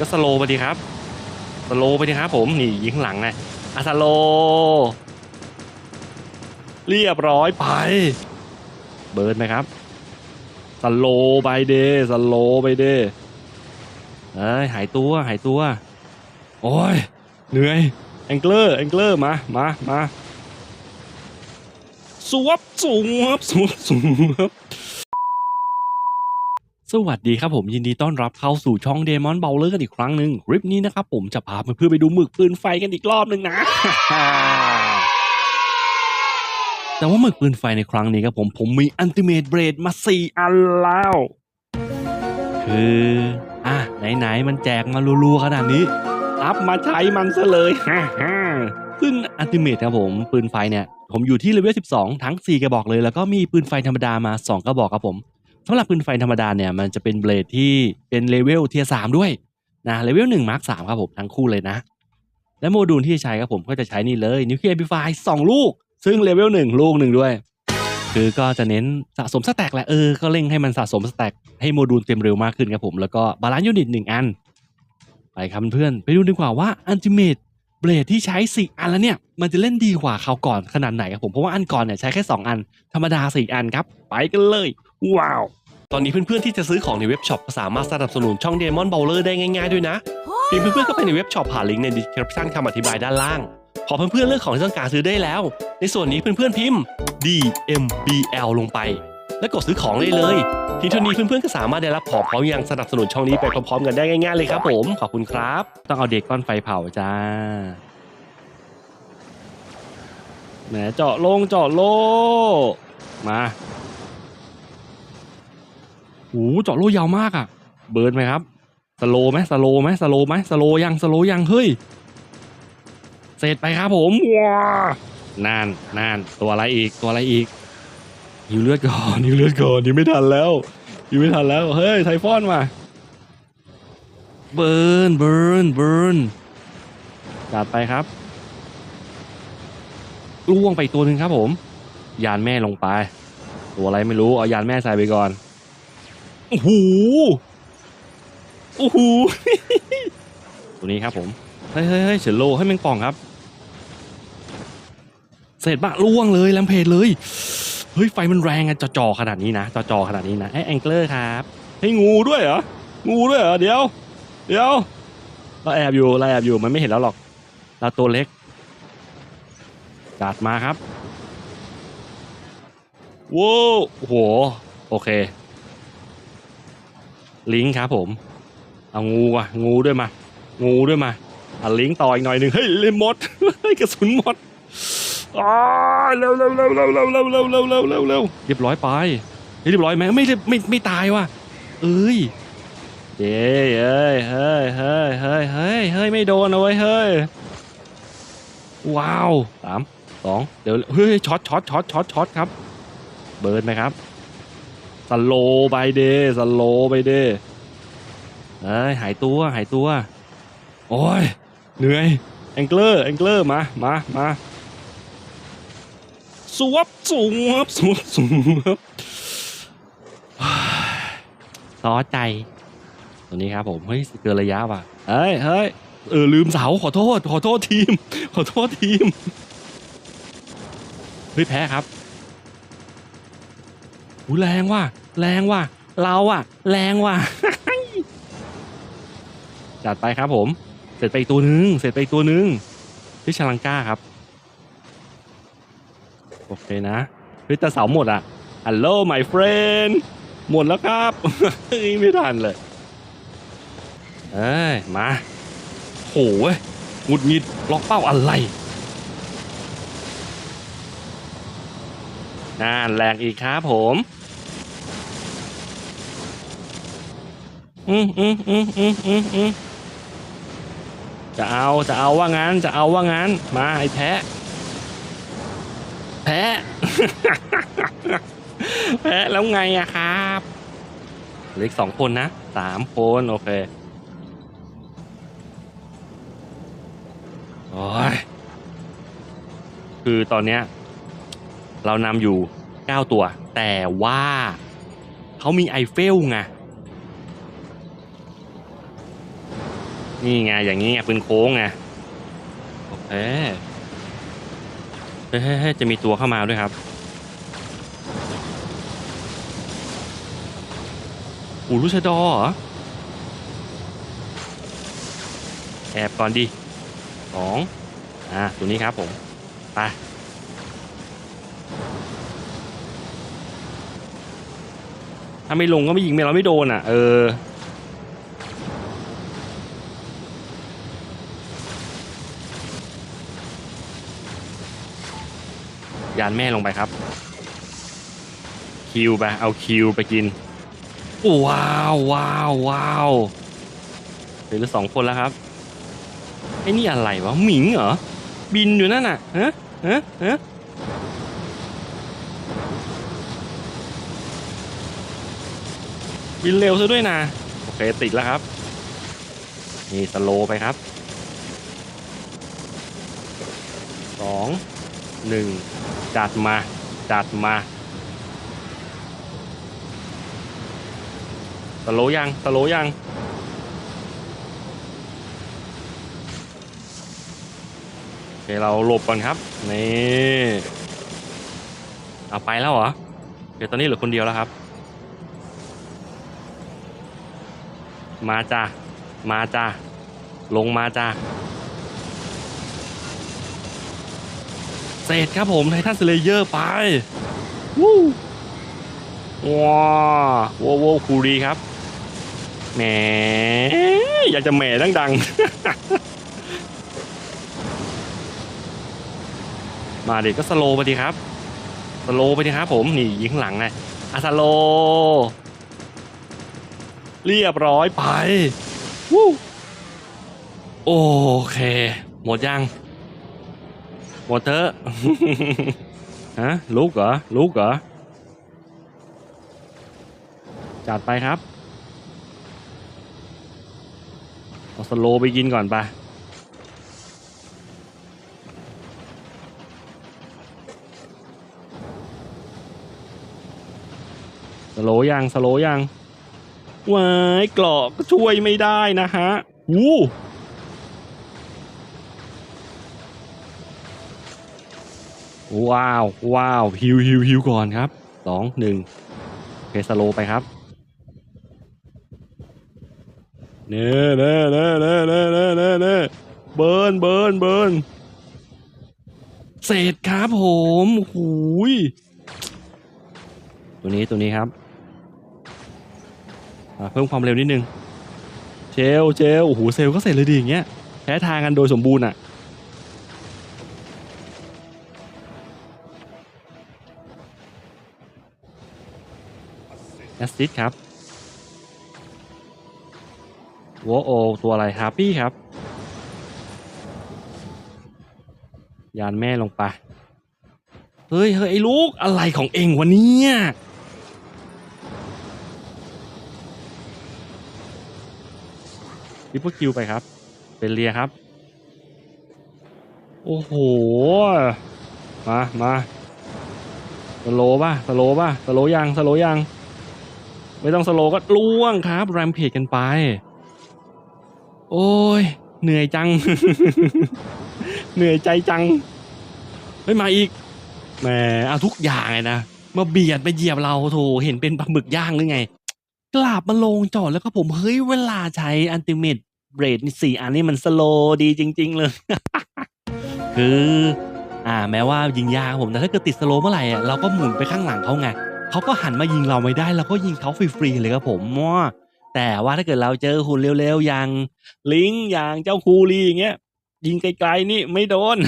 ก็สโลไปดีครับสโลไปดีครับผมนี่ยิงหลังไงอะสโล เรียบร้อยไป เบิร์ดไหมครับสโลไปเดสโลไปเดเอ้ยหายตัวหายตัว โอ้ยเหนื่อยแองเกอร์แองเกอร์มามามาสวบสวบสวบสวบ สวัสดีครับผมยินดีต้อนรับเข้าสู่ช่องเดมอนเบลเลอร์กันอีกครั้งหนึ่งคลิปนี้นะครับผมจะพาเพื่อนๆไปดูหมึกปืนไฟกันอีกรอบหนึ่งนะ แต่ว่าหมึกปืนไฟในครั้งนี้ครับผมผมมีอันติเมตเบรดมาสี่อันแล้ว คือ อะ ไหนๆ มันแจกมารัวๆขนาดนี้อัพมาใช้มันซะเลยฮ่าฮ่าซึ่งอันติเมตครับผมปืนไฟเนี่ย ผมอยู่ที่เลเวล 12 ทั้ง 4 กระบอกเลย แล้วก็มีปืนไฟธรรมดามา 2 กระบอกครับผม สำหรับปืนไฟธรรมดาเนี่ยมันจะเป็นเบลดที่เป็นเลเวลเทียร์3ด้วยนะเลเวล1มาร์ค3ครับผมทั้งคู่เลยนะ และโมดูลที่ใช้ครับผมก็จะใช้นี่เลยนิวเคลียร์พิฟาย2ลูก ซึ่งเลเวล1ลูกหนึ่งด้วย คือก็จะเน้นสะสมสแต็กแหละเออ ก็เร่งให้มันสะสมสแต็กให้โมดูลเต็มเร็วมากขึ้นครับผมแล้วก็บาลานซ์ยูนิตหนึ่งอัน ไปครับเพื่อนไปดูดีกว่าว่าอันติเมตเบลดที่ใช้4อันแล้วเนี่ยมันจะเล่นดีกว่าคราวก่อนขนาดไหนครับผมเพราะว่าอันก่อนเนี่ยใช้แค่ 2 อันธรรมดา 4 อันครับ ไปกันเลย ว้าว ตอนนี้เพื่อนๆที่จะซื้อของในเว็บช็อปก็สามารถสนับสนุนช่อง Demon Bowler ได้ง่ายๆด้วยนะเพียงเพื่อนๆเข้าไปในเว็บช็อปผ่านลิงก์ใน description คำอธิบายด้านล่าง พอเพื่อนๆเลือกของที่ต้องการซื้อได้แล้ว ในส่วนนี้เพื่อนๆพิมพ์ DMBL ลงไป แล้วกดซื้อของได้เลยทีเท่านี้เพื่อนๆก็สามารถได้รับของพร้อมยังสนับสนุนช่องนี้ไปพร้อมๆกันได้ง่ายๆเลยครับผมขอบคุณครับ ต้องเอาเด็กก้อนไฟเผาจ้าแหมเจาะลงเจาะโลมา โอ้โหเจาะโลยาวมากอะ่ะ เบิร์นไหมครับสโลว์ไหมสโลว์ไหมสโลว์ไหมสโลว์ยังสโลว์ยังเฮ้ยเสร็จไปครับผมว้านานนานตัวอะไรอีกตัวอะไรอีกยิวเลือดก่อนยิวเลือดก่อนยิวไม่ทันแล้วยิวไม่ทันแล้วเฮ้ยไทฟอนมาเบิร์นเบิร์นเบิร์นจัดไปครับล่วงไปอีกตัวหนึ่งครับผม ยานแม่ลงไป ตัวอะไรไม่รู้เอายานแม่ใส่ไปก่อน โอ้โหโอ้โหตัวนี้ครับผมเฮ้ยเฮ้ยเฮ้ยเฉลโลให้แมงป่องครับ เสร็จปะล่วงเลยแลมเพจเลย เฮ้ยไฟมันแรงอะจอๆขนาดนี้นะจอๆขนาดนี้นะให้แองเกอร์ครับให้ยงูด้วยเหรอ งูด้วยเหรอ เดี๋ยว เดี๋ยว เราแอบอยู่ เราแอบอยู่ มันไม่เห็นแล้วหรอก เราตัวเล็ก จัดมาครับว้าวโอ้โหโอเค ลิงครับผม เอางูว่ะ งูด้วยมา งูด้วยมาอะลิงต่ออีกหน่อยหนึ่งเฮ้ยเล่มมดกระสุนหมดเร็วเร็วเร็วเร็วเร็วเร็วเร็วเร็วเร็วเร็วเร็วเรียบร้อยไปเรียบร้อยไหมไม่ไม่ไม่ตายว่ะเอ้ยเย้เอ้ยเฮ้ยเฮ้ยเฮ้ยเฮ้ยเฮ้ยไม่โดนเอาไว้เฮ้ยว้าวสามสองเดี๋ยวเฮ้ยช็อตช็อตช็อตช็อตช็อตครับ เบิร์นไหมครับ สโลไปเดสโลไปเดเอ้ยหายตัวหายตัว โอ้ย เหนื่อยแองเกอร์แองเกอร์มามามาสวบสวบสวบสวบท้อใจ ตัวนี้ครับผมเฮ้ยเกินระยะว่ะเฮ้ยเฮ้ยเออลืมเสาขอโทษ ขอโทษทีม ขอโทษทีมเฮ้ยแพ้ครับอุ้ยแรงว่ะ แรงว่ะ เราอะ แรงว่ะ จัดไปครับผม เสร็จไปอีกตัวหนึ่งเสร็จไปอีกตัวหนึ่งที่ชลังก้าครับ โอเคนะเฮ้ยแต่เสาหมดอะฮัลโหล my friend หมดแล้วครับเฮ้ยไม่ทันเลย เอ้ย มาโหยหงุดหงิดล็อกเป้าอะไรน่าแรงอีกครับผม อืมอืมอืมอืมอืมอืมจะเอาจะเอาว่างั้น จะเอาว่างั้น มาไอ้แพะ แพะ แพะแล้วไงอะครับเหลืออีกสองคนนะสามคนโอเคโอ้ยคือตอนเนี้ย เรานำอยู่เก้าตัว แต่ว่าเขามีไอเฟลไง นี่ไงอย่างนี้ไงปืนโค้งไงโอเคเฮ้ยจะมีตัวเข้ามาด้วยครับอูรุชดอเหรอแอบก่อนดิสองอ่าตัวนี้ครับผมไปถ้าไม่ลงก็ไม่ยิงไม่เราไม่โดนอะ เออ ยานแม่ลงไปครับ คิวไป เอาคิวไปกิน ว้าวว้าวว้าวเหลือสองคนแล้วครับ ไอ้นี่อะไรวะ หมิงเหรอ บินอยู่นั่นน่ะฮะฮะฮะบินเร็วซะด้วยนะ โอเค ติดแล้วครับ นี่สโลว์ไปครับสองหนึ่ง จัดมาจัดมาสโลยังสโลยังโอเคเราหลบก่อนครับ นี่เอาไปแล้วเหรอโอเคตอนนี้เหลือคนเดียวแล้วครับ มาจ้ามาจ้าลงมาจ้า เสร็จครับผมไททันสเลเยอร์ไปวู้ว้าวว้าวว้าวคูรีครับแหมอยากจะแหมดังๆ มาดิก็สโลว์ไปดีครับ สโลว์ไปดีครับผม นี่ยิงข้างหลังไงอะสโลว์เรียบร้อยไปวู้โอเค หมดยัง หมดเถอะฮะลุกเหรอลุกเหรอจัดไปครับเอาสโลไปกินก่อนไปสโลยังสโลยังวายเกราะก็ช่วยไม่ได้นะฮะวู้ ว้าว ว้าวฮิวฮิวฮิวก่อนครับสองหนึ่งเคสโลไปครับเน่เน่เน่เน่เน่เน่เน่เน่เบิร์นเบิร์นเบิร์นเสร็จครับผมโอ้โหูยตัวนี้ตัวนี้ครับเพิ่มความเร็วนิดนึงเชลเชลโอ้โหเซลก็เสร็จเลยดีอย่างเงี้ยแพ้ทางกันโดยสมบูรณ์อะ แอสซิดครับโวโอตัวอะไรฮาปี้ครับ ยานแม่ลงไป เฮ้ยเฮ้ยไอ้ลูกอะไรของเองวะเนี่ยริปเปอร์คิวไปครับ เป็นเรียครับ โอ้โห มามาสโลว์ป่ะสโลว์ป่ะสโลว์ยังสโลว์ยัง ไม่ต้องสโลก็ล่วงครับแรมเพจกันไป โอ้ย เหนื่อยจัง เหนื่อยใจจังเฮ้ยมาอีกแหมเอาทุกอย่างเลยนะมาเบียดมาเหยียบเราโถเห็นเป็นปลาหมึกย่างหรือไง กลับมาลงจอดแล้วก็ผมเฮ้ยเวลาใช้อันติเม e เบรดนี่สี่อันนี้มันสโลดีจริง ๆ เลย คือ อ่า แม้ว่ายิงยากครับผมแต่ถ้าเกิดติดสโลเมื่อไหร่อะเราก็หมุนไปข้างหลังเขาไง เขาก็หันมายิงเราไม่ได้เราก็ยิงเขาฟรีๆเลยครับผมว่าแต่ว่าถ้าเกิดเราเจอหุ่นเร็วๆอย่างลิงอย่างเจ้าคูรีอย่างเงี้ยยิงไกลๆนี่ไม่โดน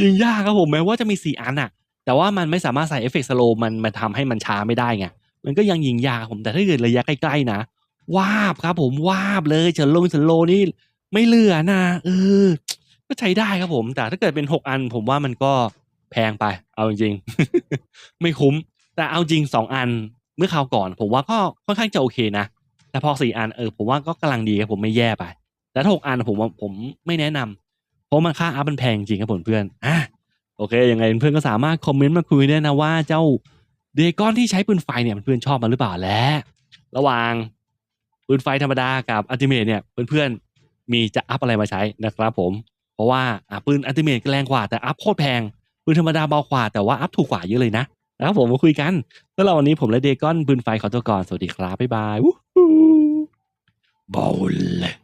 ยิงยากครับผมแม้ว่าจะมีสี่อันอะแต่ว่ามันไม่สามารถใส่เอฟเฟกต์สโลมันมันทำให้มันช้าไม่ได้ไงมันก็ยังยิงยากครับผมแต่ถ้าเกิดระยะใกล้ๆนะวาบครับ ผมวาบเลยเฉินลงเฉินโลนี่ไม่เหลือนะเออ ก็ใช้ได้ครับผม แต่ถ้าเกิดเป็นหกอัน ผมว่ามันก็แพงไป เอาจริงๆไม่คุ้ม แต่เอาจริงสองอันเมื่อคราวก่อน ผมว่าก็ค่อนข้างจะโอเคนะแต่พอสี่อันเออผมว่าก็กำลังดีครับผมไม่แย่ไป แต่ถ้าหกอันผมว่าผมไม่แนะนำเพราะมันค่าอัพมันแพงจริงครับผมเพื่อนอะโอเคยังไงเพื่อนก็สามารถคอมเมนต์มาคุยได้นะว่าเจ้าเดก้อนที่ใช้ปืนไฟเนี่ยเพื่อนชอบมันหรือเปล่าและระหว่างปืนไฟธรรมดากับอัลติเมทเนี่ยเพื่อนมีจะอัพอะไรมาใช้นะครับผม เพราะว่าอะปืนอัลติเมทแรงกว่าแต่อัพโคตรแพงปืนธรรมดาเบากว่าแต่ว่าอัพถูกกว่าเยอะเลยนะ นะครับผมมาคุยกันแล้วเราวันนี้ผมและเดกอนบืนไฟขอตัวก่อน สวัสดีครับ บ๊ายบาย วู้ฮู้บอลเลย